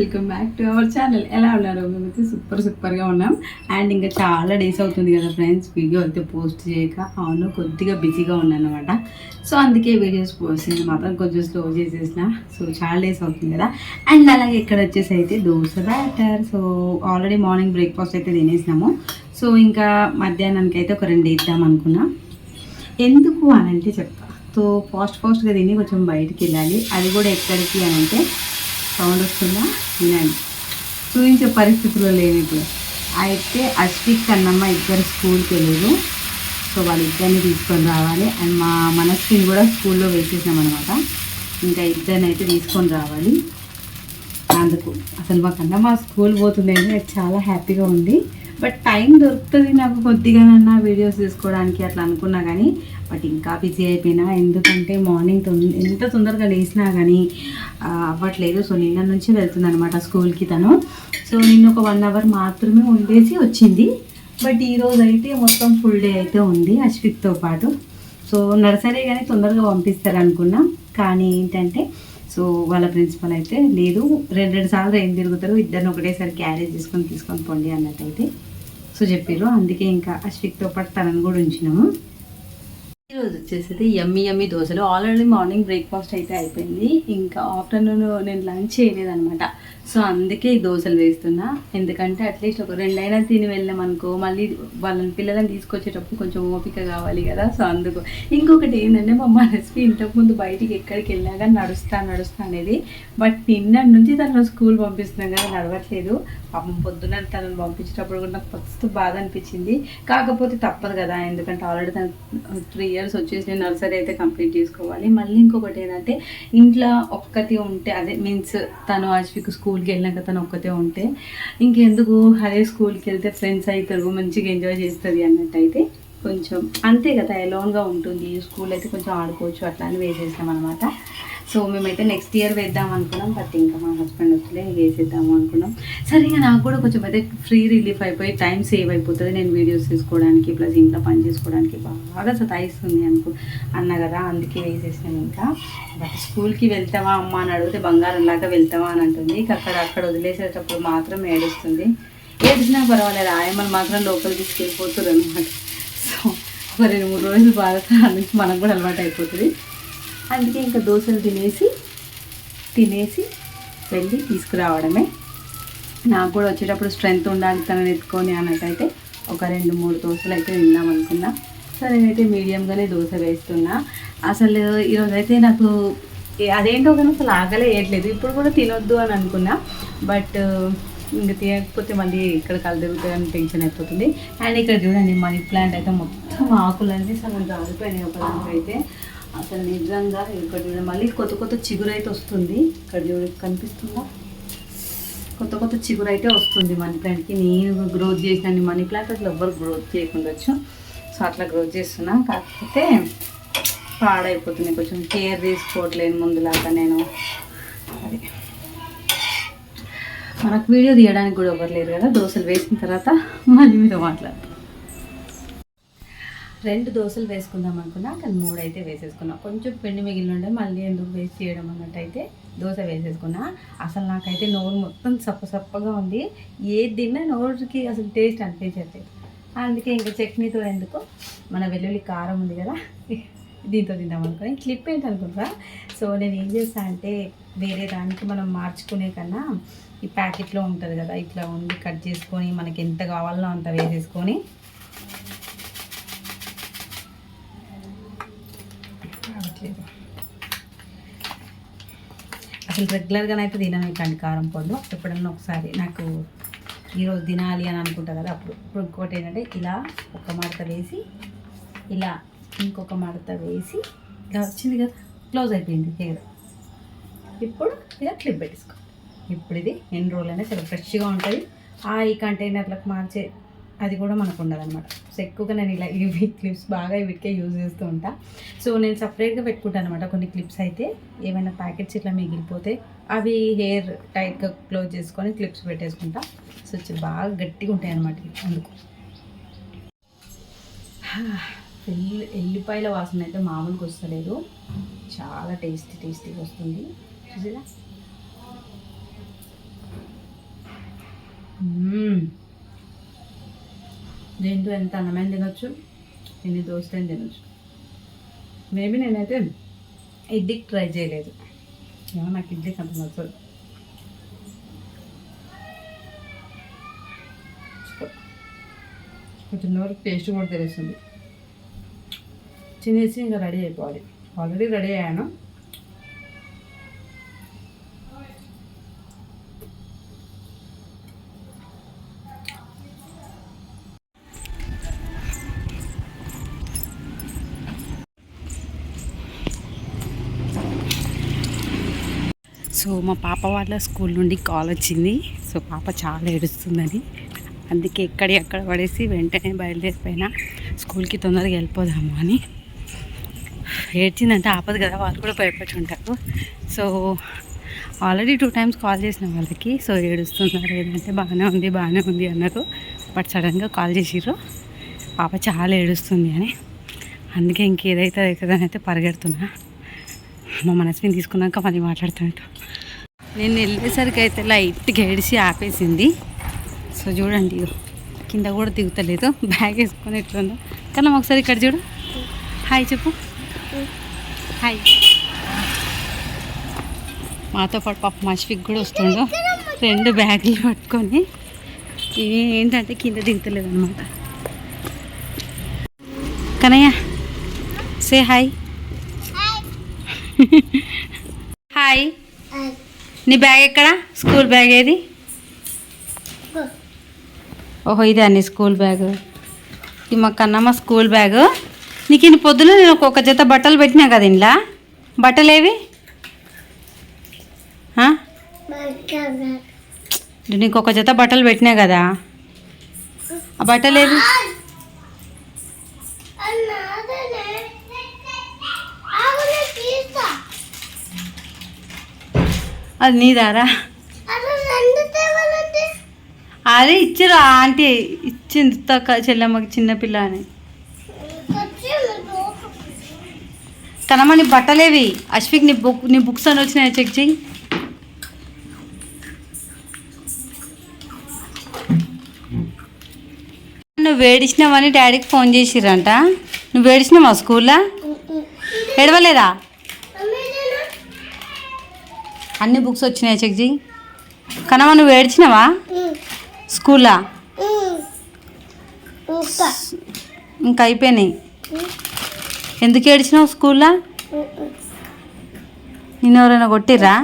Welcome back to our channel ఎలా ఉన్నారు? మేమైతే సూపర్ సూపర్గా ఉన్నాం. అండ్ ఇంకా చాలా డేస్ అవుతుంది కదా ఫ్రెండ్స్ వీడియో అయితే పోస్ట్ చేయక అవును కొద్దిగా బిజీగా ఉన్నాను అనమాట సో అందుకే వీడియోస్ పోస్ట్ చేయడం మాత్రం కొంచెం స్లో చేసేసిన. సో చాలా డేస్ అవుతుంది కదా. అండ్ అలాగే ఇక్కడ వచ్చేసి అయితే dosa batter so already morning breakfast అయితే తినేసినాము. సో ఇంకా మధ్యాహ్నానికి అయితే ఒక రెండు వేద్దాం అనుకున్నా. ఎందుకు అని అంటే చెప్తా సో ఫాస్ట్ ఫాస్ట్గా తిని కొంచెం బయటికి వెళ్ళాలి. అది కూడా ఎక్కడికి అని అంటే సౌండ్ వస్తుందా? వినండి. చూపించే పరిస్థితుల్లో లేవు ఇప్పుడు అయితే అశ్విక్ కన్నమ్మ ఇద్దరు స్కూల్కి వెళ్ళారు సో వాళ్ళిద్దరిని తీసుకొని రావాలి. అండ్ మా మనస్విని కూడా స్కూల్లో వేసేసాం అనమాట ఇంకా ఇద్దరిని అయితే తీసుకొని రావాలి. అందుకు అసలు మా కన్నమ్మ స్కూల్ పోతుంది నాకు చాలా హ్యాపీగా ఉంది. బట్ టైం దొరుకుతుంది నాకు కొద్దిగానన్నా వీడియోస్ తీసుకోవడానికి అట్లా అనుకున్నా కానీ బట్ ఇంకా బిజీ అయిపోయినా. ఎందుకంటే మార్నింగ్ ఎంత తొందరగా లేచినా కానీ అవ్వట్లేదు. సో నిన్న నుంచి వెళ్తుంది అనమాట స్కూల్కి తను. సో నిన్న ఒక వన్ అవర్ మాత్రమే ఉండేసి వచ్చింది. బట్ ఈరోజు అయితే మొత్తం ఫుల్ డే అయితే ఉంది అశ్విక్తో పాటు. సో నర్సరీ కానీ తొందరగా పంపిస్తారనుకున్నా. కానీ ఏంటంటే సో వాళ్ళ ప్రిన్సిపల్ అయితే లేదు. రెండు రెండు సార్లు ఏం తిరుగుతారు ఇద్దరిని ఒకటేసారి క్యారేజ్ తీసుకొని తీసుకొని పోండి అన్నట్టయితే. సో చెప్పారు అందుకే ఇంకా అశ్విక్తో పాటు తనని కూడా ఉంచినాము. ఈరోజు వచ్చేసి యమ్మీ యమ్మీ దోశలు. ఆల్రెడీ మార్నింగ్ బ్రేక్ఫాస్ట్ అయితే అయిపోయింది. ఇంకా ఆఫ్టర్నూన్ నేను లంచ్ చేయలేదు అనమాట సో అందుకే ఈ దోశలు వేస్తున్నా. ఎందుకంటే అట్లీస్ట్ ఒక రెండైనా తిని వెళ్ళాం అనుకో మళ్ళీ వాళ్ళని పిల్లలని తీసుకొచ్చేటప్పుడు కొంచెం ఓపిక కావాలి కదా. సో అందుకు ఇంకొకటి ఏంటంటే మా రెసిపీ ఇంతకుముందు బయటికి ఎక్కడికి వెళ్ళాక నడుస్తా నడుస్తా అనేది. బట్ నిన్న నుంచి తను స్కూల్ పంపిస్తున్నాం కదా నడవట్లేదు. పాపం పొద్దున తనను పంపించేటప్పుడు కూడా నాకు ఫస్ట్ బాధ అనిపించింది. కాకపోతే తప్పదు కదా ఎందుకంటే ఆల్రెడీ తను త్రీ ఇయర్స్ వచ్చేసి నర్సరీ అయితే కంప్లీట్ చేసుకోవాలి. మళ్ళీ ఇంకొకటి ఏంటంటే ఇంట్లో ఒక్కతే ఉంటే అదే మీన్స్ తను అశ్విక్ స్కూల్కి వెళ్ళినాక తను ఒక్కతే ఉంటే ఇంకెందుకు? అదే స్కూల్కి వెళ్తే ఫ్రెండ్స్ అవుతారు మంచిగా ఎంజాయ్ చేస్తుంది అన్నట్టు అయితే కొంచెం అంతే కదా ఎలోన్గా ఉంటుంది. స్కూల్ అయితే కొంచెం ఆడుకోవచ్చు అట్లా అని వేసేసాం అనమాట సో మేమైతే నెక్స్ట్ ఇయర్ వేద్దాం అనుకున్నాం బట్ ఇంకా మా హస్బెండ్ వచ్చలే వేసేద్దాము అనుకున్నాం. సరే ఇంకా నాకు కూడా కొంచెం అయితే ఫ్రీ రిలీఫ్ అయిపోయి టైం సేవ్ అయిపోతుంది. నేను వీడియోస్ తీసుకోవడానికి ప్లస్ ఇంట్లో పని చేసుకోవడానికి బాగా సతాయిస్తుంది అనుకో అన్న కదా అందుకే వేసేసాను ఇంకా. బట్ స్కూల్కి వెళ్తావా అమ్మ అని అడిగితే బంగారం లాగా వెళ్తావా అని అంటుంది. అక్కడ అక్కడ వదిలేసేటప్పుడు మాత్రం ఏడుస్తుంది. ఏడిచినా పర్వాలేదు ఆయమ్మలు మాత్రం లోపలికి తీసుకెళ్ళిపోతుంది అనమాట సో ఒక రెండు మూడు రోజులు బాగా నుంచి మనకు కూడా అలవాటు అయిపోతుంది. అందుకే ఇంకా దోశలు తినేసి తినేసి వెళ్ళి తీసుకురావడమే. నాకు కూడా వచ్చేటప్పుడు స్ట్రెంత్ ఉండాలి తనని ఎత్తుకొని అన్నట్టయితే ఒక రెండు మూడు దోశలు అయితే తిందాం అనుకున్నా. సో నేనైతే మీడియంగానే దోశ వేస్తున్నా. అసలు ఈరోజు అయితే నాకు అదేంటో కానీ అసలు ఆగలేయట్లేదు. వేయట్లేదు ఇప్పుడు కూడా తినొద్దు అని అనుకున్నా. బట్ ఇంకా తినకపోతే మళ్ళీ ఇక్కడ కళ్ళు అని టెన్షన్ అయిపోతుంది. అండ్ ఇక్కడ చూడండి మనీ ప్లాంట్ అయితే మొత్తం ఆకులన్నీ సగం జారిపోయినాయి ఒక దానికైతే అసలు నిజంగా ఇక్కడ చూడండి మళ్ళీ కొత్త కొత్త చిగురు అయితే వస్తుంది. ఇక్కడ చూడండి కనిపిస్తుందా? కొత్త కొత్త చిగురు అయితే వస్తుంది మనీ ప్లాంట్కి నేను గ్రోత్ చేసిన మనీ ప్లాంట్ అసలు ఎవ్వరు గ్రోత్ చేయకుండొచ్చు. సో అట్లా గ్రోత్ చేస్తున్నా. కాకపోతే పాడైపోతున్నాయి. కొంచెం కేర్ తీసుకోవట్లేను ముందులాగా నేను. అది. మనకు వీడియో తీయడానికి కూడా ఎవరు లేరు కదా. దోశలు వేసిన తర్వాత మళ్ళీ మీరు మాట్లాడతాం. రెండు దోశలు వేసుకుందాం అనుకున్నా కానీ మూడు అయితే వేసేసుకున్నా. కొంచెం పిండి మిగిలిన ఉండే మళ్ళీ ఎందుకు వేస్ట్ చేయడం అన్నట్టు అయితే దోశ వేసేసుకున్నా. అసలు నాకైతే నోరు మొత్తం సప్ప సప్పగా ఉంది. ఏది తిన్నా నోరుకి అసలు టేస్ట్ అనిపించట్లేదు. అందుకే ఇంకా చట్నీతో ఎందుకు? మన వెల్లుల్లి కారం ఉంది కదా దీంతో తిందాం అనుకుని క్లిప్ ఏంటనుకుంటా సో నేను ఏం చేస్తా అంటే వేరే దానికి మనం మార్చుకునే కన్నా ఈ ప్యాకెట్లో ఉంటుంది కదా ఇట్లా ఉండి కట్ చేసుకొని మనకి ఎంత కావాలో అంత వేసేసుకొని అసలు రెగ్యులర్గానైతే తినను కానీ కారం పొద్దు ఎప్పుడన్నా ఒకసారి నాకు ఈరోజు తినాలి అని అనుకుంటా కదా అప్పుడు. ఇప్పుడు ఇంకోటి ఏంటంటే ఇలా ఒక మడత వేసి ఇలా ఇంకొక మడత వేసి ఇలా వచ్చింది కదా క్లోజ్ అయిపోయింది హెయిర్. ఇప్పుడు ఇలా క్లిప్ పెట్టేసుకో. ఇప్పుడు ఇది ఎన్ని రోజులైనా చాలా ఫ్రెష్గా ఉంటుంది. ఆ ఈ కంటైనర్లకు మార్చే అది కూడా మనకు ఉండదన్నమాట సో ఎక్కువగా నేను ఇలా ఇవి క్లిప్స్ బాగా వీటికే యూజ్ చేస్తూ ఉంటా. సో నేను సపరేట్గా పెట్టుకుంటాను అనమాట కొన్ని క్లిప్స్ అయితే. ఏమైనా ప్యాకెట్స్ ఇట్లా మిగిలిపోతే అవి హెయిర్ టైట్గా క్లోజ్ చేసుకొని క్లిప్స్ పెట్టేసుకుంటా. సో వచ్చి బాగా గట్టిగా ఉంటాయి అనమాట అందుకు. ఎల్లి ఎల్లిపాయల వాసన అయితే మామూలుగా వస్తలేదు. చాలా టేస్టీ టేస్టీగా వస్తుంది. చూసిరా? దీంతో ఎంత అన్నమైన తినొచ్చు? ఎన్ని దోశలైన తినొచ్చు? మేబీ నేనైతే ఇడ్లీకి ట్రై చేయలేదు. ఏమో నాకు ఇడ్లీ అంత నచ్చదు. కొంచెం వరకు టేస్ట్ కూడా తెలుస్తుంది. తినేసి ఇంకా రెడీ అయిపోవాలి. ఆల్రెడీ రెడీ అయ్యాను. సో మా పాప వాళ్ళ స్కూల్ నుండి కాల్ వచ్చింది. సో పాప చాలా ఏడుస్తుందని. అందుకే ఎక్కడి అక్కడ పడేసి వెంటనే బయలుదేరిపోయినా. స్కూల్కి తొందరగా వెళ్ళిపోదాము అని. ఏడ్చిందంటే ఆపదు కదా వాళ్ళు కూడా భయపడి ఉంటారు. So already two times call చేసిన వాళ్ళకి సో ఏడుస్తున్నారు ఏంటంటే బాగానే ఉంది బాగానే ఉంది అన్నారు. బట్ సడన్గా కాల్ చేసిర్రు. పాప చాలా ఏడుస్తుంది అని. అందుకే ఇంకేదైతే అవుతుందని అయితే పరిగెడుతున్నా. మా మనసుని తీసుకున్నాక మళ్ళీ మాట్లాడుతుంటాం నేను వెళ్ళేసరికి అయితే లైట్గా ఏడిసి ఆపేసింది. సో చూడండి కింద కూడా దిగుతలేదు. బ్యాగ్ వేసుకొని ఎట్లుందో. కానీ ఒకసారి ఇక్కడ చూడు. హాయ్ చెప్పు. హాయ్. మాతో పాటు పాప మష్ఫిక్ కూడా వస్తుండో రెండు బ్యాగులు పట్టుకొని ఏంటంటే కింద దిగుతలేదు అనమాట కనయ్య సే హాయ్ హాయ్ నీ బ్యాగ్ ఎక్కడ? స్కూల్ బ్యాగ్ ఏది? ఓహో ఇదే నీ స్కూల్ బ్యాగ్. ఇది మా కన్నమ్మ స్కూల్ బ్యాగ్. నీకు ఇన్ని పొద్దున నేను ఒక జత బట్టలు పెట్టినా కదా ఇంట్లో బట్టలు ఏవి? నీకు ఒక జత బట్టలు పెట్టినా కదా? ఆ బట్టలు ఏవి? అది నీదారా? అదే ఇచ్చారు ఆంటీ ఇచ్చింది తక్క చెల్లమ్మకి చిన్నపిల్ల అని. కనమ్మ నీ బట్టలేవి. అశ్విక్ నీ బుక్ నీ బుక్స్ అని వచ్చినాయి చెక్ చెయ్యి నువ్వు వేడిచ్చినావని డాడీకి ఫోన్ చేసిరంట నువ్వు వేడిచ్చినావా స్కూల్లో? ఏడవలేదా? అన్ని బుక్స్ వచ్చినాయి చెక్ చెయ్యి కనమ్మ నువ్వు ఏడ్చినావా? స్కూల్లో? ఇంకా అయిపోయినాయి. ఎందుకు ఏడ్చినావు స్కూల్లో? నిన్ను ఎవరైనా కొట్టిర్రా?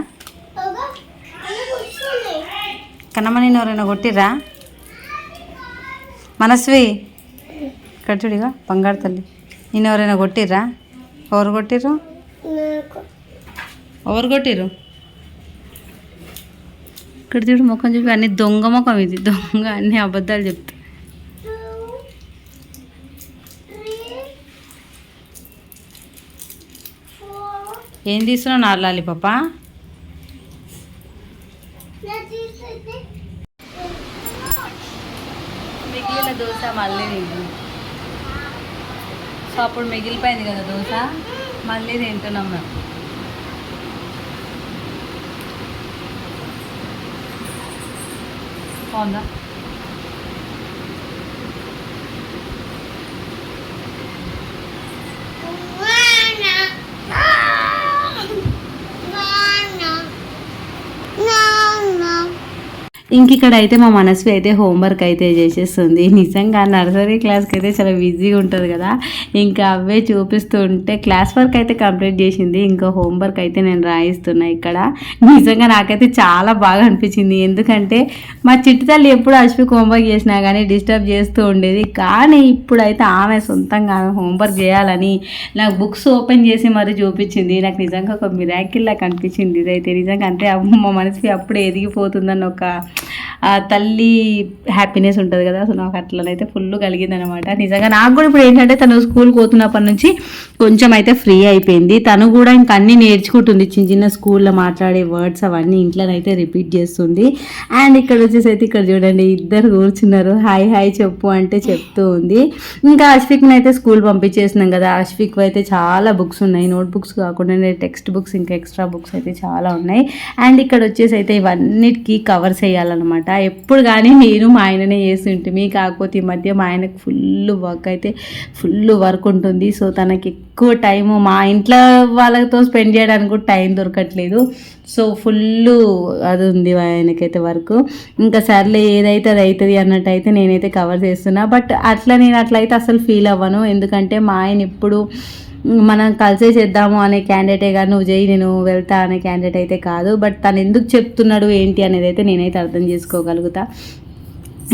కన్నమ్మ నిన్ను ఎవరైనా కొట్టిర్రా? మనస్వి ఇక్కడ చూడిగా బంగారు తల్లి. నిన్ను ఎవరైనా కొట్టిర్రా? ఎవరు కొట్టిర్రు? ఎవరు కొట్టిర్రు? ఇక్కడ చూడు ముఖం చూపి అన్ని దొంగ ముఖం ఇది. దొంగ అన్ని అబద్ధాలు చెప్తా. ఏం తీస్తున్నావు నార్లాలి పాప? మిగిలిన దోశ మళ్ళీ తింటు సో అప్పుడు మిగిలిపోయింది కదా దోశ? మళ్ళీ తింటున్నాం మేము. 好的。ఇంక ఇక్కడ అయితే మా మనస్వి అయితే హోంవర్క్ అయితే చేసేస్తుంది. నిజంగా నర్సరీ క్లాస్కి అయితే చాలా బిజీగా ఉంటుంది కదా. ఇంకా అవే చూపిస్తూ ఉంటే క్లాస్ వర్క్ అయితే కంప్లీట్ చేసింది. ఇంకా హోంవర్క్ అయితే నేను రాయిస్తున్నా ఇక్కడ. నిజంగా నాకైతే చాలా బాగా అనిపించింది. ఎందుకంటే మా చిట్టుతల్లి ఎప్పుడు అశ్విక్ హోంవర్క్ చేసినా కానీ డిస్టర్బ్ చేస్తూ ఉండేది. కానీ ఇప్పుడైతే ఆమె సొంతంగా ఆమె హోంవర్క్ చేయాలని నాకు బుక్స్ ఓపెన్ చేసి మరి చూపించింది. నాకు నిజంగా ఒక మిరాకిల్లా కనిపించింది ఇదైతే నిజంగా అంటే మా మనసుకి అప్పుడే ఎదిగిపోతుందని ఒక తల్లి హ్యాపీనెస్ ఉంటుంది కదా. సో నాకు అట్లనైతే ఫుల్ కలిగింది అనమాట నిజంగా నాకు కూడా ఇప్పుడు ఏంటంటే తను స్కూల్ పోతున్నప్పటి నుంచి కొంచెం అయితే ఫ్రీ అయిపోయింది. తను కూడా ఇంకా అన్ని నేర్చుకుంటుంది. చిన్న చిన్న స్కూల్లో మాట్లాడే వర్డ్స్ అవన్నీ ఇంట్లోనైతే రిపీట్ చేస్తుంది. అండ్ ఇక్కడ వచ్చేసి అయితే ఇక్కడ చూడండి ఇద్దరు కూర్చున్నారు. హాయ్ హాయ్ చెప్పు అంటే చెప్తూ ఉంది. ఇంకా అశ్విక్ని అయితే స్కూల్ పంపించేసినాం కదా. అశ్విక్ అయితే చాలా బుక్స్ ఉన్నాయి. నోట్ బుక్స్ కాకుండా టెక్స్ట్ బుక్స్ ఇంకా ఎక్స్ట్రా బుక్స్ అయితే చాలా ఉన్నాయి. అండ్ ఇక్కడ వచ్చేసి అయితే ఇవన్నిటికీ కవర్ చేయాలి చేయాలన్నమాట. ఎప్పుడు కానీ నేను మా ఆయననే చేస్తుంటే కాకపోతే ఈ మధ్య మా ఆయనకు ఫుల్ వర్క్ అయితే ఫుల్ వర్క్ ఉంటుంది. సో తనకి ఎక్కువ టైము మా ఇంట్లో వాళ్ళతో స్పెండ్ చేయడానికి కూడా టైం దొరకట్లేదు. సో ఫుల్ అది ఉంది ఆయనకైతే వర్క్ ఇంకా సర్లే ఏదైతే అది అవుతుంది అన్నట్టు అయితే నేనైతే కవర్ చేస్తున్నా. బట్ అట్లా నేను అట్లయితే అసలు ఫీల్ అవ్వను. ఎందుకంటే మా ఆయన ఎప్పుడు మనం కలిసే చేద్దాము అనే క్యాండిడేటే కానీ నువ్వు చేయి నేను వెళ్తా అనే క్యాండిడేట్ అయితే కాదు. బట్ తను ఎందుకు చెప్తున్నాడు ఏంటి అనేది అయితే నేనైతే అర్థం చేసుకోగలుగుతా.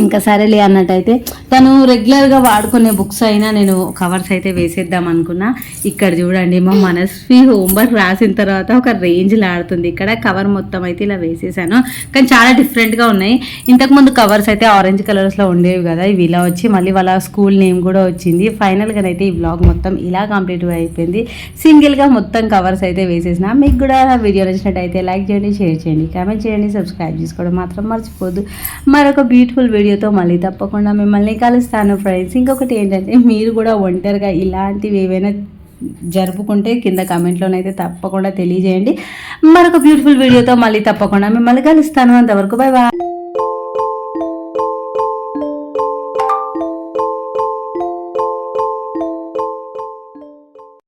ఇంకా సరేలే అన్నట్టయితే తను రెగ్యులర్గా వాడుకునే బుక్స్ అయినా నేను కవర్స్ అయితే వేసేద్దాం అనుకున్నా. ఇక్కడ చూడండి మా మనస్వి హోంవర్క్ రాసిన తర్వాత ఒక రేంజ్లో ఆడుతుంది. ఇక్కడ కవర్ మొత్తం అయితే ఇలా వేసేసాను. కానీ చాలా డిఫరెంట్గా ఉన్నాయి. ఇంతకుముందు కవర్స్ అయితే ఆరెంజ్ కలర్స్లో ఉండేవి కదా. ఇవి ఇలా వచ్చి మళ్ళీ వాళ్ళ స్కూల్ నేమ్ కూడా వచ్చింది. ఫైనల్గా అయితే ఈ బ్లాగ్ మొత్తం ఇలా కంప్లీట్ అయిపోయింది. సింగిల్గా మొత్తం కవర్స్ అయితే వేసేసిన. మీకు కూడా వీడియో నచ్చినట్టయితే లైక్ చేయండి షేర్ చేయండి కామెంట్ చేయండి సబ్స్క్రైబ్ చేసుకోవడం మాత్రం మర్చిపోద్దు మరొక బ్యూటిఫుల్ వీడియోతో మళ్ళీ తప్పకుండా మిమ్మల్ని కలుస్తాను ఫ్రెండ్స్ ఇంకొకటి ఏంటంటే మీరు కూడా ఒంటరిగా ఇలాంటివి ఏవైనా జరుపుకుంటే కింద కమెంట్లోనైతే తప్పకుండా తెలియజేయండి. మరొక బ్యూటిఫుల్ వీడియోతో మళ్ళీ తప్పకుండా మిమ్మల్ని కలుస్తాను. అంతవరకు బై బాయ్